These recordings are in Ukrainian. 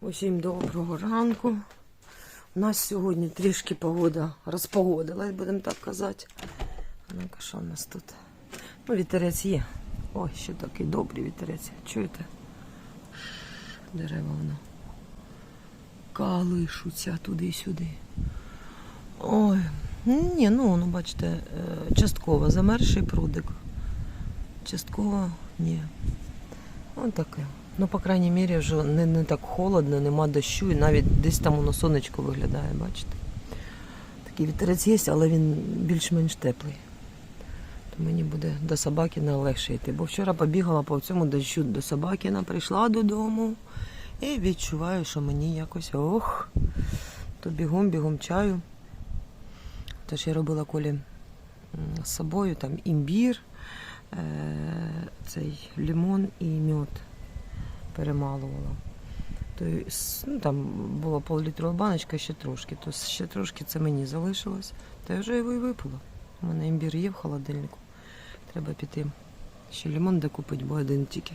Усім доброго ранку. У нас сьогодні трішки погода розпогодилась, будемо так казати. Ну-ка, що у нас тут? Ну, вітерець є. Ой, ще такий добрий вітерець. Чуєте? Дерева воно. Калишуться туди-сюди. Ой. Ні, ну, ну бачите, е, частково замерзший прудик. Частково ні. Ось таке. Ну, по крайній мірі, вже не, не так холодно, нема дощу, і навіть десь там воно сонечко виглядає, бачите. Такий вітерець є, але він більш-менш теплий. То мені буде до Собакіна легше йти. Бо вчора побігала по цьому дощу до Собакіна, прийшла додому і відчуваю, що мені якось ох, то бігом-бігом чаю. Тож я робила колі з собою там імбір, е, цей лимон і мед перемалувала. То ну, там була пол-літрова баночка, ще трошки. То ще трошки це мені залишилось. Та я вже його і випила. У мене імбір є в холодильнику. Треба піти. Ще лимон докупити, бо один тільки.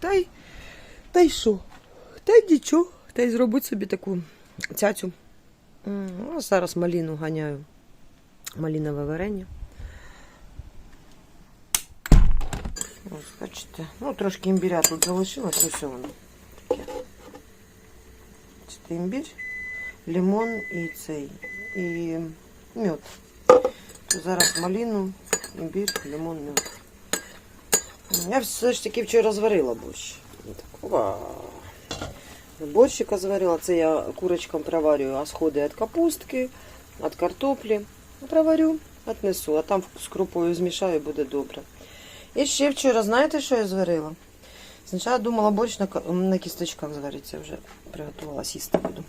Та й та й що? Та й нічого. Та й зробити собі таку цяцю. А зараз маліну ганяю. Малінове варення. Ось, бачите. Ну, трошки імбіря тут залишилось, ось воно таке. Бачите, імбір, лимон і цей, і мед. То зараз малину, імбір, лимон, мед. Я все ж таки вчора зварила борщ. Так, вау. Борщика зварила, це я курочкам проварю, а сходи від капустки, від картоплі. Проварю, отнесу, а там з крупою змішаю, буде добре. І ще вчора, знаєте, що я зварила? Спочатку думала борщ на, на кісточках звариться вже. Приготувала сісти буду.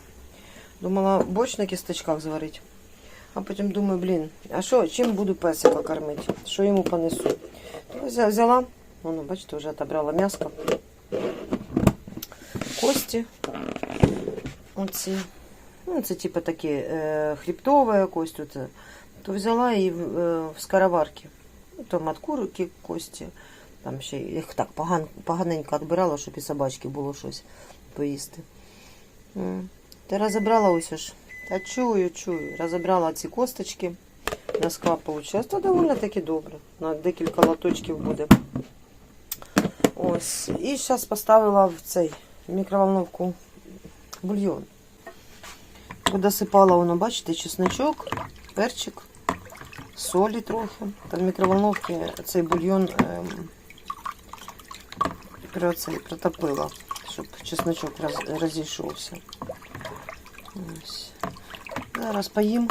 Думала борщ на кісточках зварити. А потім думаю, блін, а що, чим буду песика кормити? Що йому понесу? То взяла, воно, бачите, вже отобрала м'яско. Кості. Оці. Ну, це типу такі е, хребтова кость. То взяла і е, в скороварки. Там от курки кості. Там ще їх так поган, поганенько відбирала, щоб і собачки було щось поїсти. Та розібрала ось ж. Та чую, чую. Розібрала ці косточки. Носка вийшла. Це доволі таки добре. На декілька лоточків буде. Ось. І зараз поставила в цей мікроволновку бульйон. Досипала воно, бачите, чесночок, перчик, солі трохи. Та в мікроволновці цей бульйон ем, протопила, щоб чесночок роз, розійшовся. Ось. Зараз поїм,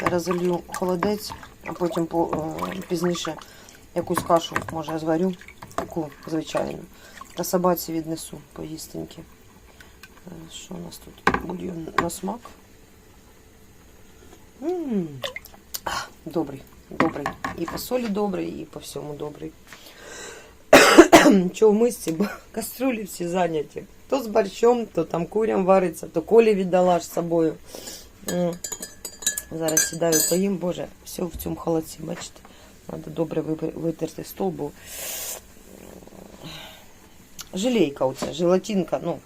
розолью холодець, а потім по, е, пізніше якусь кашу, може, зварю, таку звичайну. Та собаці віднесу поїстеньки. Е, Що у нас тут? Бульйон на смак. М. Добрий, добрий. І по солі добрий, і по всьому добрий. Чого в мисці, бо каструлі всі зайняті. То з борщом, то там курям вариться, то колі віддала з собою. Зараз сідаю, поїм, боже, все в цьому холодці, бачите. Треба добре витерти стол, бо Желейка оця, желатинка, ну,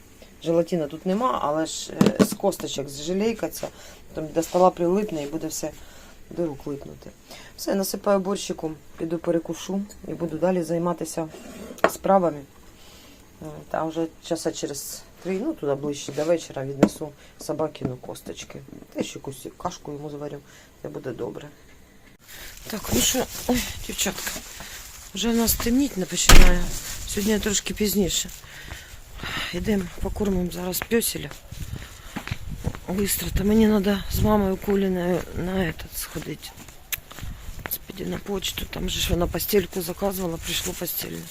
желатина тут нема, але ж е, з косточок з желейка ця, там до стола прилипне і буде все до рук липнути. Все, насипаю борщиком, піду перекушу і буду далі займатися справами. Е, Та вже часа через три, ну туди ближче до вечора віднесу собакину косточки. Та ще якусь кашку йому зварю, і буде добре. Так, ну що, дівчатка, вже у нас темніть не починає. Сьогодні трошки пізніше. Йдемо покормимо зараз пьоселя. Быстро. Та мені треба з мамою Коліною на этот сходити. Господи, на почту. Там же ж вона постельку заказувала, прийшло постельне.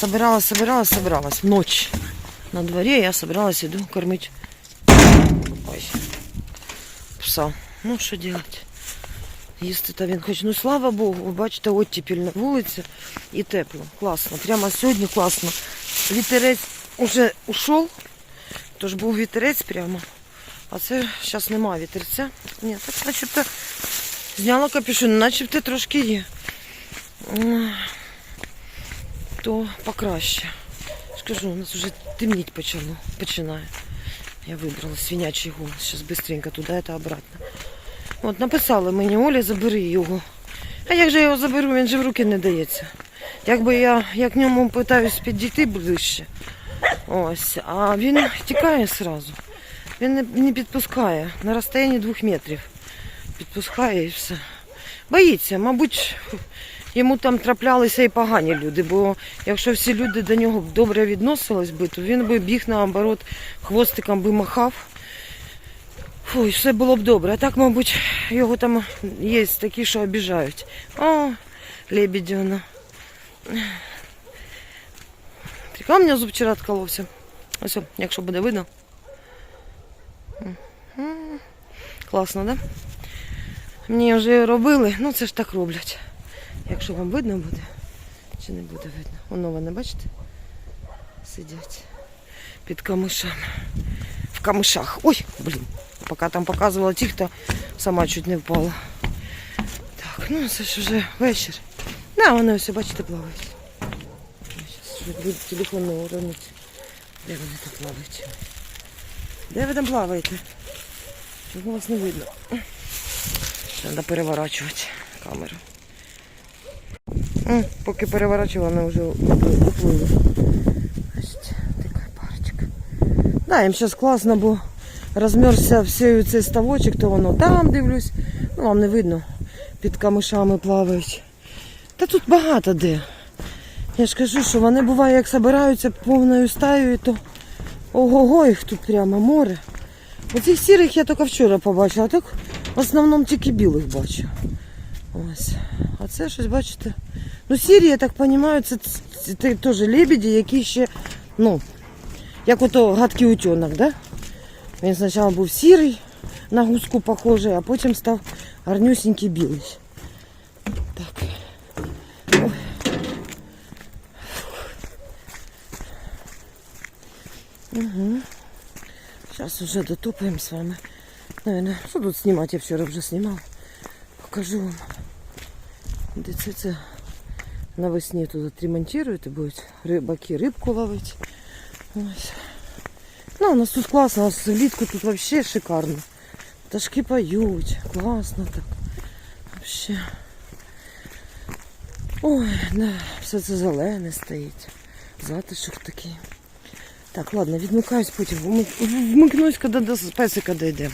Собиралась, собиралась, собиралась. Ночь. На дворе я собиралась, иду кормить Ой. пса. Ну, що делать? Їсти та він хоч. Ну слава Богу, ви бачите, оттепіль на вулиці і тепло. Класно. Прямо сьогодні класно. Вітерець уже ушов, тож був вітерець прямо. А це зараз немає вітерця. Ні, так начебто зняла капюшон, начебто трошки є. То покраще. кажу, у нас вже темніть почало, починає. Я вибрала свинячий голос. Зараз швидко туди та обратно. От написали мені, Оля, забери його. А як же я його заберу, він же в руки не дається. Якби я як ньому питаюсь підійти ближче. Ось, а він тікає одразу. Він не, підпускає на розстоянні двох метрів. Підпускає і все. Боїться, мабуть, йому там траплялися і погані люди, бо якщо всі люди до нього добре відносились би, то він би біг наоборот, хвостиком би махав. Фу, все було б добре. А так, мабуть, його там є такі, що обіжають. О, лебедіна. Тріка у мене зуб вчора відколовся. Ось, якщо буде видно. Класно, да? Мені вже робили, ну це ж так роблять. Якщо вам видно буде, чи не буде видно. Воно вони, бачите? Сидять під камишами. В камишах. Ой, блін. Поки там показувала ті, хто сама чуть не впала. Так, ну це ж вже вечір. На, вони ось, бачите, плавають. Зараз буде телефон не. Де вони там плавають? Де ви там плаваєте? Чого вас не видно? Треба переворачувати камеру. Поки переворачувала, вони вже уплили. Бачите, така. Да, їм зараз класно, бо розмерзся всей цей ставочок, то воно там дивлюсь. Ну, вам не видно. Під камишами плавають. Та тут багато де. Я ж кажу, що вони буває, як збираються повною стаєю, то ого-го, їх тут прямо море. Оцих сірих я тільки вчора побачила, а так в основному тільки білих бачу. Ось. А це щось, бачите. Ну, сірі, я так розумію, це, це, це теж лебеді, які ще, ну, як ото гадкий утенок, да? Він спочатку був сірий, на гуску похожий, а потім став гарнюсінький білий. Так. Ой. Угу. Уже дотопаем с вами. Наверное, что тут снимать? Я вчера уже снимал. Покажу вам. Де це, це навесні тут отремонтують і будуть рибаки рибку ловити. Ось. Ну, у нас тут класно, у нас влітку тут вообще шикарно. Пташки поють, класно так. Вообще. Ой, да, все це зелене стоїть. Затишок такий. Так, ладно, відмикаюсь потім. Вмикнусь, коли до песика дійде.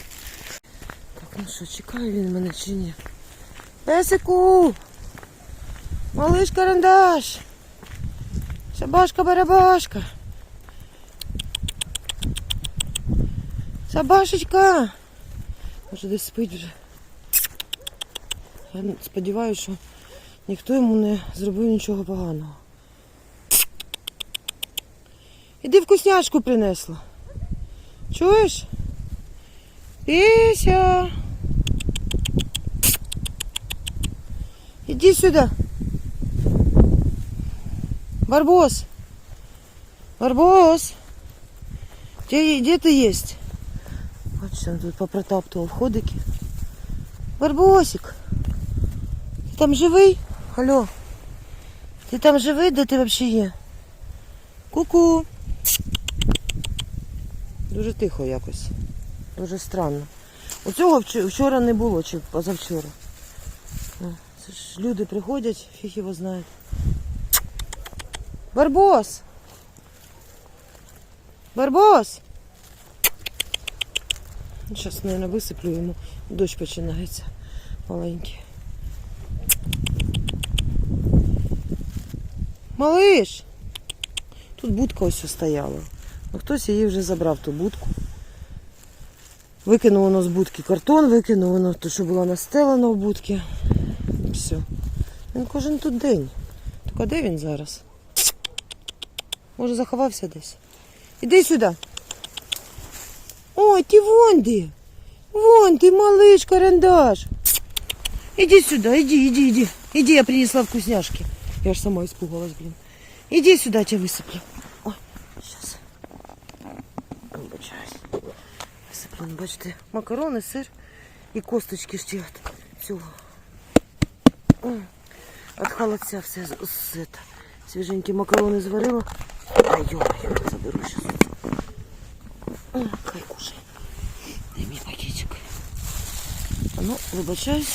Так, ну що, чекає він мене чи ні? Песику! Малиш карандаш! Собашка барабашка! Собашечка! Може десь спить вже. Я сподіваюся, що ніхто йому не зробив нічого поганого. Іди вкусняшку принесла. Чуєш? Іся. Іди сюди. Барбос. Барбос. Где, где ты есть? Бачите, він тут попротаптував ходики. Барбосик. Ти там живий? Алло. Ти там живий, де ти взагалі є? Ку-ку. Дуже тихо якось. Дуже странно. Оцього вч- вчора не було, чи позавчора. Це ж люди приходять, фіг його знають. Барбос! Барбос! Зараз, мабуть, висиплю йому. Дощ починається маленький. Малиш! Тут будка ось стояла. Ну, хтось її вже забрав ту будку. Викинув воно з будки картон, викинув воно те, що було настелено в будці. Все. Він кожен тут день. Тільки де він зараз? Може заховався десь? Іди сюди. Ой, ти вон де. Вон ти, малыш, карандаш. Иди сюда, иди, иди, иди. Иди, я принесла вкусняшки. Я ж сама испугалась, блин. Иди сюда, я тебя высыплю. Висиплю, ну, бачите, макарони, сир і косточки ще від цього. М, От холодця все з, з, це, свіженькі макарони зварила. Ай, ё, я его заберу сейчас. Хай кушай. Дай мне пакетик. А ну, вибачаюсь.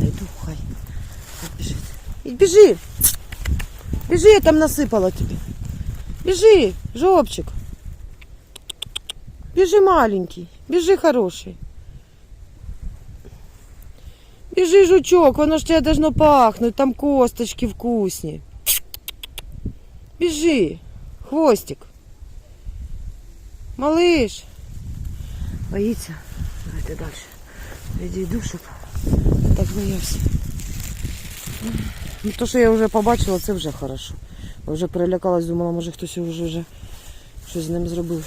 Найду, хай. Хай біжить. І Біжи! Біжи, я там насипала тобі. Біжи, жопчик. Біжи, маленький. Біжи, хороший. Біжи, жучок, воно ж тебе должно пахнуть, там косточки вкусні. Біжи, хвостик. Малиш. Боїться? Давайте далі. Відійду, щоб не так боявся. Ну, то, що я вже побачила, це вже хорошо. Вже перелякалась, думала, може хтось вже, вже щось з ним зробив.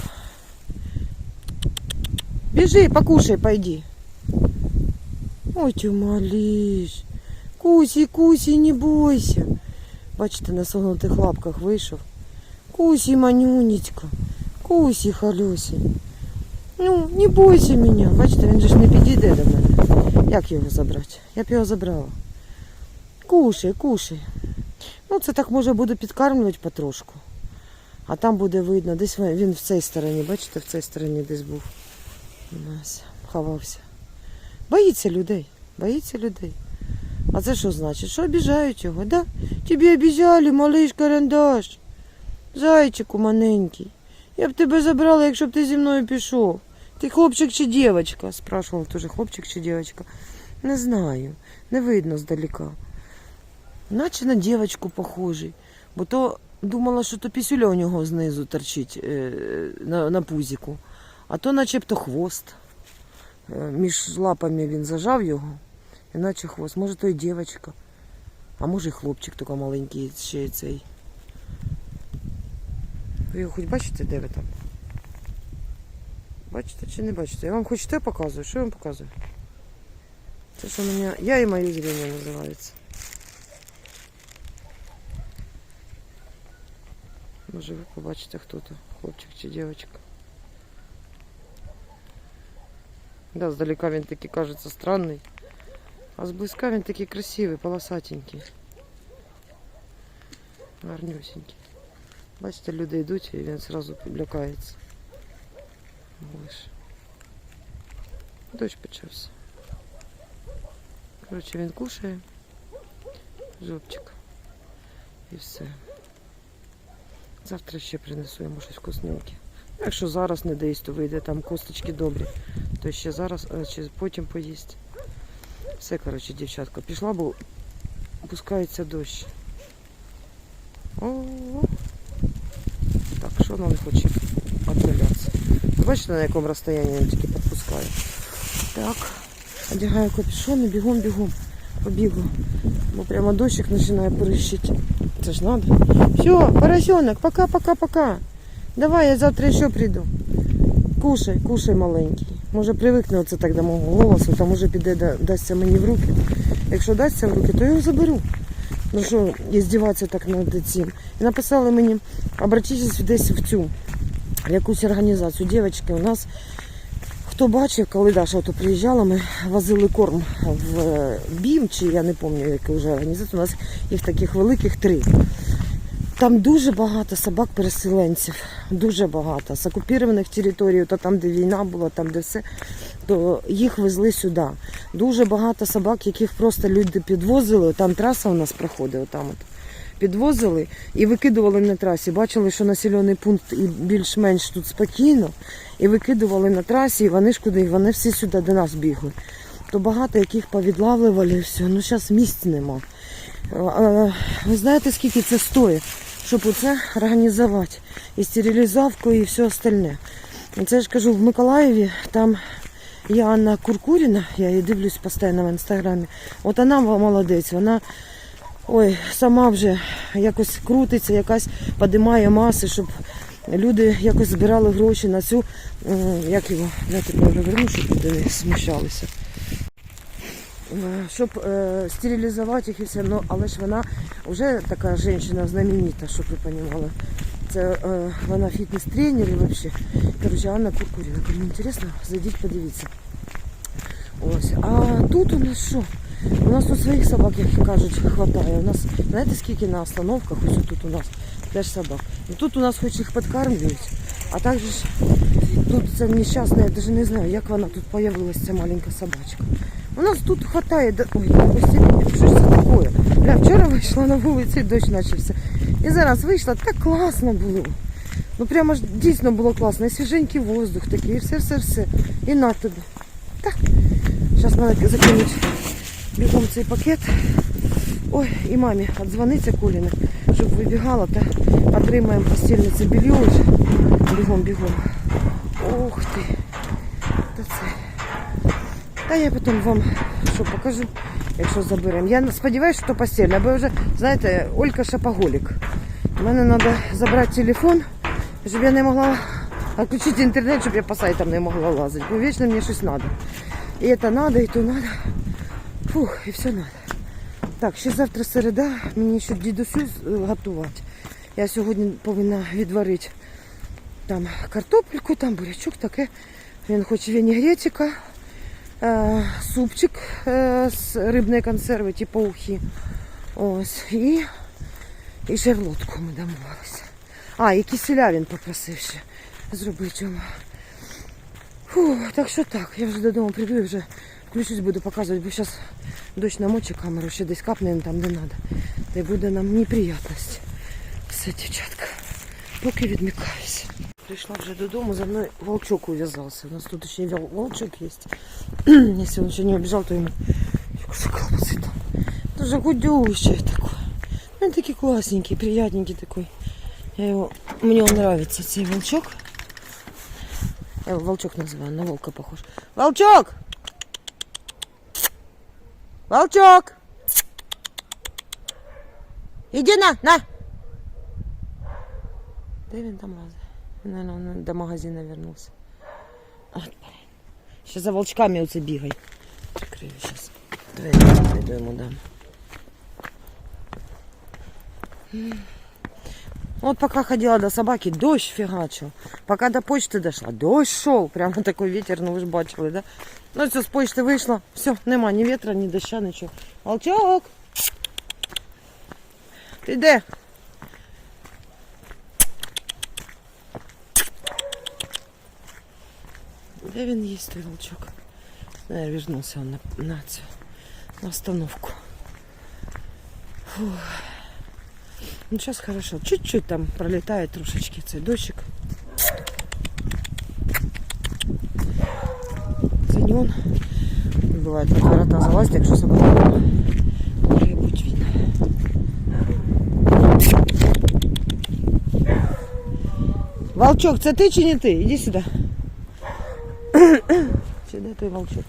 Біжи, покушай, пойди. Ой, ти малиш. Кусі, кусі, не бойся. Бачите, на согнутих лапках вийшов. Кусі, манюнечка. Кусі, халюсі. Ну, не бойся мене. Бачите, він же ж не підійде до мене. Як його забрати? Я б його забрала. Кушай, кушай. Ну, це так може буду підкармлювати потрошку. А там буде видно, десь він він в цій стороні, бачите, в цій стороні десь був. Нас ховався. Боїться людей. Боїться людей. А це що значить? Що обіжають його, да? Тебе обіжали, малиш карандаш. Зайчику маленький. Я б тебе забрала, якщо б ти зі мною пішов. Ти хлопчик чи дівчинка? Спрашував теж хлопчик чи дівчинка. Не знаю, не видно здалека. Наче на дівчинку похожий. Бо то думала, що то пісюля у нього знизу торчить е, на, на пузіку. А то начебто хвост. Е, Між лапами він зажав його, іначе хвост. Може, то і дівчинка. А може і хлопчик такий маленький ще цей. Ви його хоч бачите, де ви там? Бачите чи не бачите? Я вам хоч те показую. Що я вам показую? Це що мене я і моє зріння називається. Може ви побачите хто то, хлопчик чи дівчинка. Да, здалека він такий кажеться странний. А зблизька він такий красивий, полосатенький. Гарнюсенький. Бачите, люди йдуть і він одразу лякається. Малиш. Дощ почався. Коротше, він кушає. Жопчик. І все. Завтра ще принесу йому щось вкусненьке. Якщо зараз не доїсть, то вийде там косточки добрі, то ще зараз, чи потім поїсть. Все, коротше, дівчатка, пішла, бо пускається дощ. О, так, що вона не хоче віддалятися. Бачите, на якому розстоянні він тільки підпускає. Так, одягаю капюшон і бігом, бігом. Побігла. Бо прямо дощик починає перещити. Це ж надо. Все, поросенок, пока-пока-пока. Давай, я завтра ще прийду. Кушай, кушай маленький. Може привикне оце так до мого голосу, то може піде да- дасться мені в руки. Якщо дасться в руки, то його заберу. Ну що, іздіватися так над цим. І написали мені, обратитесь десь в цю якусь організацію. Дівчатки, у нас хто бачив, коли Даша то приїжджала, ми возили корм в е, БІМ, чи я не пам'ятаю, яка вже організація. У нас їх таких великих три. Там дуже багато собак-переселенців, дуже багато. З окупованих територій, то там, де війна була, там, де все, то їх везли сюди. Дуже багато собак, яких просто люди підвозили. Там траса у нас проходить, там от. Підвозили і викидували на трасі. Бачили, що населений пункт і більш-менш тут спокійно, і викидували на трасі, і вони ж куди, вони всі сюди до нас бігли. То багато яких повідлавлювали, все. Ну зараз місць нема. А, а, Ви знаєте, скільки це стоїть, щоб оце організувати? І стерилізовку, і все остальне. Це я ж кажу, в Миколаєві там є Анна Куркуріна, я її дивлюсь постійно в інстаграмі. От вона молодець, вона ой, сама вже якось крутиться, якась підіймає маси, щоб люди якось збирали гроші на цю, як його, я тепер говорю, щоб люди не смущалися. Щоб е, стерилізувати їх і все. Ну, але ж вона вже така жінка знаменита, щоб ви розуміли. Це е, вона фітнес-тренер і взагалі. Короче, Анна Куркуріна. Кому інтересно, зайдіть, подивіться. Ось. А тут у нас що? У нас тут своїх собак, як кажуть, хватає. У нас, знаєте, скільки на остановках, ось тут у нас теж собак. І тут у нас хоч їх підкармлюють, а також тут це нещасна, я навіть не знаю, як вона тут з'явилася, ця маленька собачка. У нас тут хватає, ой, ось що ж це таке? Бля, вчора вийшла на вулицю, і дощ почався. І зараз вийшла, так класно було. Ну прямо ж дійсно було класно. І свіженький воздух такий, і все-все-все. І на тобі. Так. Зараз треба закинути бігом цей пакет. Ой, і мамі дзвониться Коліна, щоб вибігала та отримаємо постільне це белье вже. Бігом, бігом. Ух ти. Та я потім вам що покажу, якщо заберемо. Я сподіваюся, що постільне, бо вже, знаєте, Олька шапоголік. У мене треба забрати телефон, щоб я не могла відключити інтернет, щоб я по сайтам не могла лазити. Бо вічно мені щось треба. І це треба, і то треба. Фух, і все треба. Так, ще завтра середа, мені ще дідусю готувати. Я сьогодні повинна відварити там картопельку, там бурячок таке. Він хоче вінігретика, супчик е, з рибної консерви, типу ухи. Ось. І, і шарлотку ми домовилися. А, і киселя він попросив ще зробити. Фу, так що так, я вже додому прийду і вже включусь, буду показувати, бо зараз дощ намочить камеру, ще десь капне там, де треба. Та й буде нам неприятність. Все, дівчатка, поки відмикаюся. Прийшла вже додому, за мною волчок ув'язався. У нас тут ще й вол- волчок є. Якщо він ще не обіжав, то йому якось колбаси там. Дуже гудющий такой. Він такий класненький, приятненький такой. Я его, мне он нравится, цей волчок. Я его волчок называю, на волка похож. Волчок! Волчок! Иди на, на! Де він там лазить? Наверное, до магазина вернувся. От, блин. Ще за волчками оце бігай. Прикрию зараз. Двері зайду йому дам. Вот пока ходила до собаки, дождь фигачил. Пока до почты дошла, дождь шел. Прямо такой ветер, ну ви ж бачили, да? Ну все, з почти вийшла. Все, нема ні ветра, ні доща, нічого. Волчок! Ти де? Де він є, той волчок? Не, вернувся он на, на цю на остановку. Фух. Ну, сейчас хорошо. Чуть-чуть там пролетает трошечки цей дощик. Це не он. Бывает, под ворота залазить, якщо собака може бути він. Волчок, це ти чи не ти? Іди сюди. Чи де той волчок?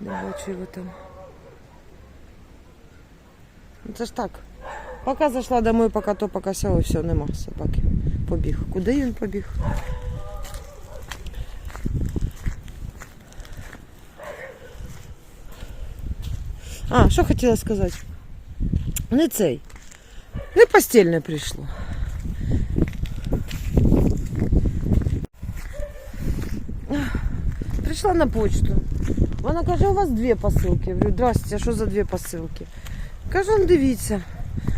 Не бачу його там. Ну, Це ж так. Поки зайшла домой, поки то, поки сяо, і все, нема собаки. Побіг. Куди він побіг? А, що хотіла сказати? Не цей. Не постільне прийшло. Прийшла на почту. Вона каже, у вас дві посилки. Я говорю, здрасте, а що за дві посилки? Кажу, «Ну, дивіться.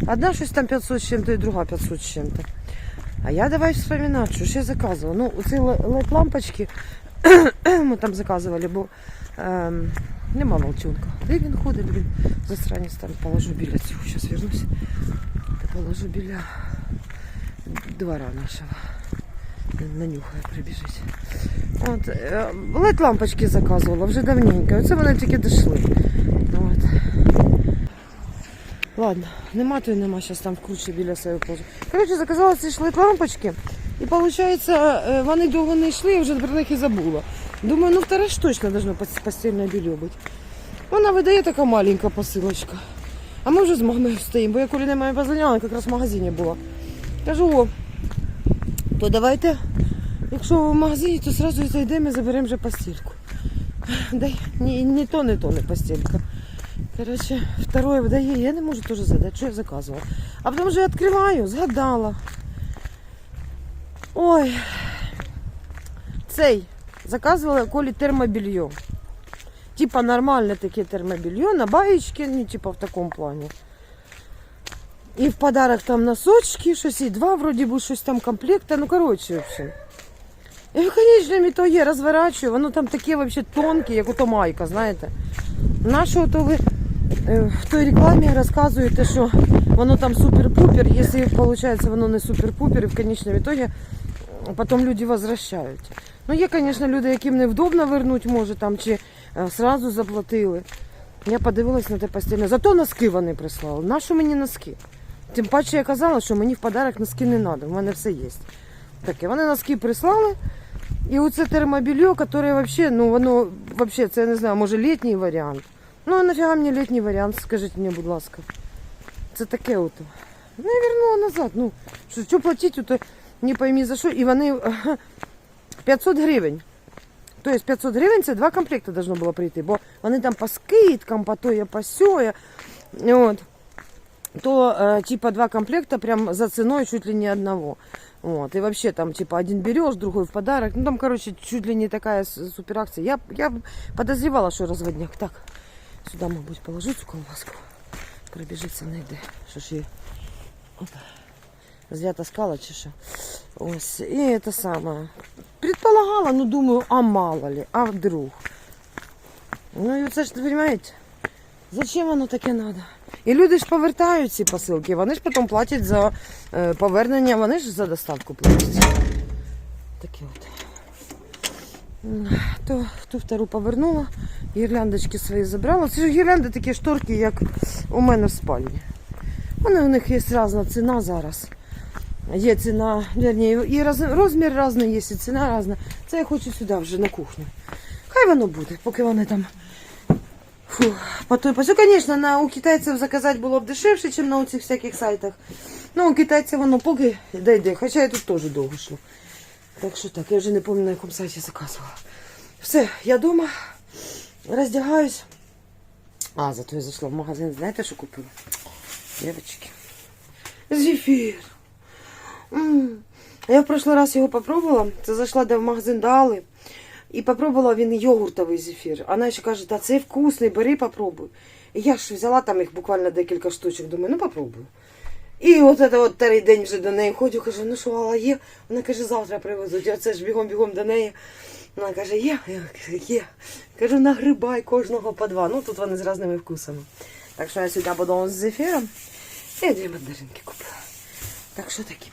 Одна щось там 500 з чим-то і друга 500 з чим-то. А я давай вспоминати, що я заказувала. Ну, ці led лампочки ми там заказували, бо ем, нема волчонка. Де він ходить, блін, засранець там положу біля цього. Зараз вернусь. Та положу біля двора нашого. Нанюхає, прибіжить. От, е, led лампочки заказувала вже давненько. Оце вони тільки дійшли. От. Ладно, нема то й нема, зараз там в кучі біля себе положу. Коротше, заказала ці шлит лампочки. І виходить, е, вони довго не йшли, я вже про них і забула. Думаю, ну вторе ж точно должно пос- постільне белье бути. Вона видає така маленька посилочка. А ми вже з мамою стоїмо, бо я коли немає позвоняла, якраз в магазині була. Кажу, о, то давайте, якщо в магазині, то одразу зайдемо і заберемо вже постільку. Дай, ні, ні то, не то, не постілька. Короче, второе выдає, я не можу теж задати, що я заказувала. А потім вже відкриваю, згадала. Ой, цей, заказувала Колі термобільйо. Типа нормальне таке термобелье на баєчки, ну, типа в такому плані. І в подарок там носочки, щось і два, вроді би, щось там комплекта. Ну, коротше, в общем. В конечному ітогі я розворачую, воно там таке вообще тонке, як ото майка, знаєте. Нащо то ви е, в той рекламі розказуєте, що воно там супер-пупер, якщо виходить воно не супер-пупер, і в конечному ітогі потім люди возвращають. Ну, є, звісно, люди, яким невдобно вернуть, може, там, чи е, сразу заплатили. Я подивилась на те постійно. Зато носки вони прислали. Нащо мені носки? Тим паче я казала, що мені в подарок носки не треба, в мене все є. Таке, вони носки прислали. І оце термобілье, яке вообще, ну воно вообще, це я не знаю, може літній варіант. Ну а нафіга мені літній варіант, скажіть мені, будь ласка. Це таке от. Ну, я вернула назад. Ну, що, що платити, то не поймі за що. І вони 500 гривень. Тобто 500 гривень це два комплекти должно було прийти, бо вони там по скидкам, по тоє, по сьоє. От. То э, типа два комплекта прям за ценой чуть ли не одного. Вот. И вообще там типа один берешь, другой в подарок. Ну там, короче, чуть ли не такая с- суперакция. Я, я подозревала, что разводняк. Так, сюда, мабуть, положу цю колбаску. Пробіжиться, найде. Що ж її. Опа. Зря таскала чи що. Ось. І це саме. Предполагала, ну думаю, а мало ли, а вдруг. Ну і це ж, розумієте, зачем воно таке треба? І люди ж повертають ці посилки, вони ж потім платять за е, повернення, вони ж за доставку платять. Таке от. То ту втору повернула, гірляндочки свої забрала. Це ж гірлянди такі шторки, як у мене в спальні. Вони у них є різна ціна зараз. Є ціна, верні, і роз- розмір різний є, і ціна різна. Це я хочу сюди вже на кухню. Хай воно буде, поки вони там. Фу, по той посю, звісно, на, у китайців заказати було б дешевше, ніж на цих всяких сайтах. Ну, у китайців воно поки дойде, хоча я тут теж довго йшло. Так що так, я вже не пам'ятаю, на якому сайті заказувала. Все, я вдома, роздягаюсь. А, зато я зайшла в магазин, знаєте, що купила? Девочки. Зефір. М. Я в прошлый раз його попробувала. Це зайшла де в магазин дали. І попробувала він йогуртовий зефір. Вона ще каже, та цей вкусний, бери, попробуй. І я ж взяла там їх буквально декілька штучок, думаю, ну попробую. І от це от старий день вже до неї ходю, кажу, ну що, Алла, є? Вона каже, завтра привезуть. Я це ж бігом-бігом до неї. Вона каже, є? Я кажу, є. Кажу, нагрибай кожного по два. Ну тут вони з різними вкусами. Так що я сюди буду з зефіром. І дві мандаринки купила. Так що такі.